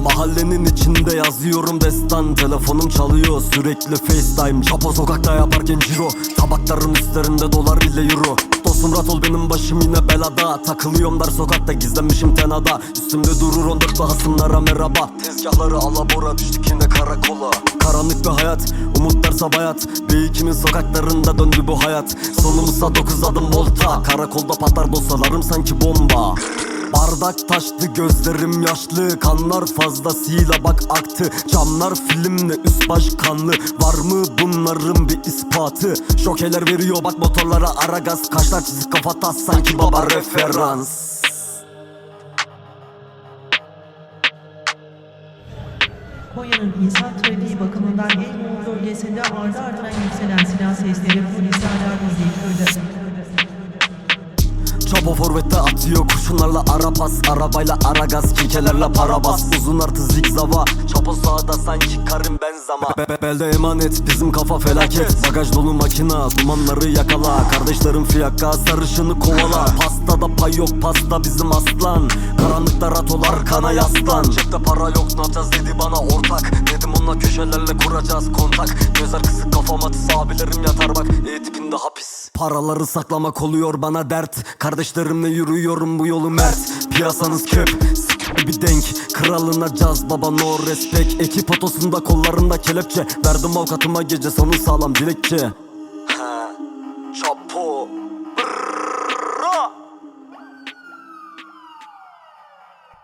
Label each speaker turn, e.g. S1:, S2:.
S1: Mahallenin içinde yazıyorum destan. Telefonum çalıyor sürekli FaceTime. Çapa sokakta yaparken ciro. Tabakların üstlerinde dolar ile euro. Dostum rahat ol benim başım yine belada. Takılıyorum dar sokakta gizlenmişim tenada. Üstümde durur 14 bahasınlara merhaba. Tezgahları alabora düştük yine karakola. Karanlık bir hayat umutlarsa bayat B2'nin sokaklarında döndü bu hayat. Sonumuzsa 9 adım volta. Karakolda patlar dosyalarım sanki bomba Bardak taştı gözlerim yaşlı. Kanlar fazlasıyla bak aktı. Camlar filmle üst baş kanlı Var mı bunların bir ispatı? Şokeler veriyor bak motorlara ara gaz. Kaşlar çizik kafa tas sanki baba referans.
S2: Konya'nın insan trafiği bakımından yoğun bölgesinde ardı ardına yükselen silah sesleri polisi alarm zilkirdi.
S1: Çapo forvette atıyor kurşunlarla ara pas Arabayla ara gaz kekelerle para bas. Uzun artı zigzava Çapo sağda sanki Karim Benzema Be- be- Belde emanet bizim kafa felaket. Bagaj dolu makina dumanları yakala. Kardeşlerim fiyaka sarışını kovala Pastada pay yok pasta bizim aslan. Karanlıkta ratolar kana yaslan. Cepte para yok ne yapacağız dedi bana ortak. Dedim onunla köşelerle kuracağız kontak. Gözler kısık kafam atış abilerim yatar bak. E tipinde hapis. Paraları saklamak oluyor bana dert. Kardeşlerimle yürüyorum bu yolu mert. Piyasanız köp bir denk. Kralına caz baba no respect. Ekip otosunda kollarında kelepçe. Verdim avukatıma gece sonu sağlam dilekçe